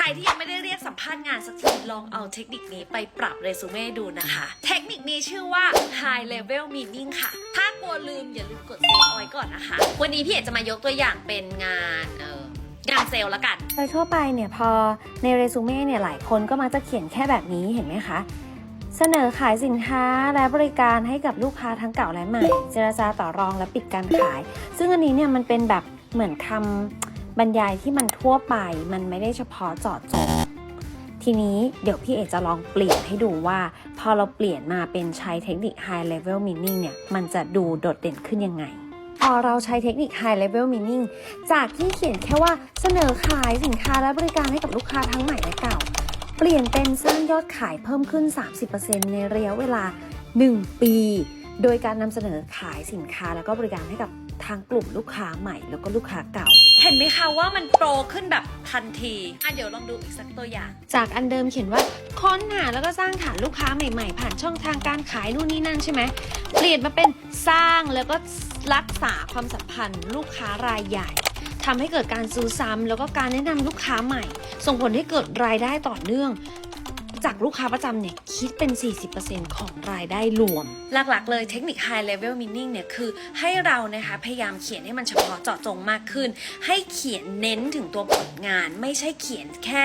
ใครที่ยังไม่ได้เรียกสัมภาษณ์งานสักทีลองเอาเทคนิคนี้ไปปรับเรซูเม่ดูนะคะ เทคนิคนี้ชื่อว่า high level meaning ค่ะ ถ้ากลัวลืมอย่าลืมกดเซฟเอาไว้ก่อนนะคะ วันนี้พี่เอกจะมายกตัวอย่างเป็นงานเอองานเซลล์ละกันโดยทั่วไปเนี่ยพอในเรซูเม่เนี่ยหลายคนก็มักจะเขียนแค่แบบนี้เห็นไหมคะเสนอขายสินค้าและบริการให้กับลูกค้าทั้งเก่าและใหม่ เจรจาต่อรองและปิดการขาย ซึ่งอันนี้เนี่ยมันเป็นแบบเหมือนคำ บรรยายที่มันทั่วไปมันไม่ได้เฉพาะเจาะจงทีนี้เดี๋ยวพี่เอกจะลองเปลี่ยนให้ดูว่า พอเราเปลี่ยนมาเป็นใช้เทคนิค high level meaning เนี่ย มันจะดูโดดเด่นขึ้นยังไง พอเราใช้เทคนิค high level meaning จากที่เขียนแค่ว่าเสนอขายสินค้าและบริการให้กับลูกค้าทั้งใหม่และเก่า เปลี่ยนเป็นสร้างยอดขายเพิ่มขึ้น 30%ในระยะเวลา 1 ปี โดยการนำเสนอขายสินค้าแล้วก็บริการให้กับ ทางกลุ่มลูกค้าใหม่แล้วก็ลูกค้าเก่า เห็นไหมคะว่ามันโปรขึ้นแบบทันทีอะเดี๋ยวลองดูอีกสักตัวอย่าง จากอันเดิมเขียนว่าค้นหาแล้วก็สร้างฐานลูกค้าใหม่ๆ ผ่านช่องทางการขายนู่นนี่นั่นใช่ไหมเปลี่ยนมาเป็นสร้างแล้วก็รักษาความสัมพันธ์ ลูกค้ารายใหญ่ทำให้เกิดการซื้อซ้ำแล้วก็การแนะนำลูกค้าใหม่ ส่งผลให้เกิดรายได้ต่อเนื่อง จากลูกค้าประจำเนี่ยคิดเป็น 40%ของรายได้รวม หลักๆเลยเทคนิค high level meaning เนี่ยคือให้เรานะคะพยายามเขียนให้มันเฉพาะเจาะจงมากขึ้น ให้เขียนเน้นถึงตัวผลงาน ไม่ใช่เขียนแค่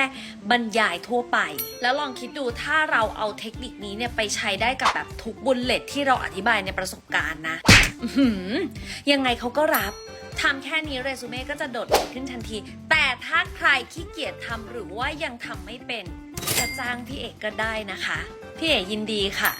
บรรยายทั่วไป แล้วลองคิดดูถ้าเราเอาเทคนิคนี้เนี่ยไปใช้ได้กับแบบทุกบุลเลตที่เราอธิบายในประสบการณ์นะยังไงเขาก็รับทำแค่นี้เรซูเม่ก็จะโดดเด่นขึ้นทันที แต่ถ้าใครขี้เกียจทำหรือว่ายังทำไม่เป็น จะจ้างพี่เอกก็ได้นะคะ พี่เอกยินดีค่ะ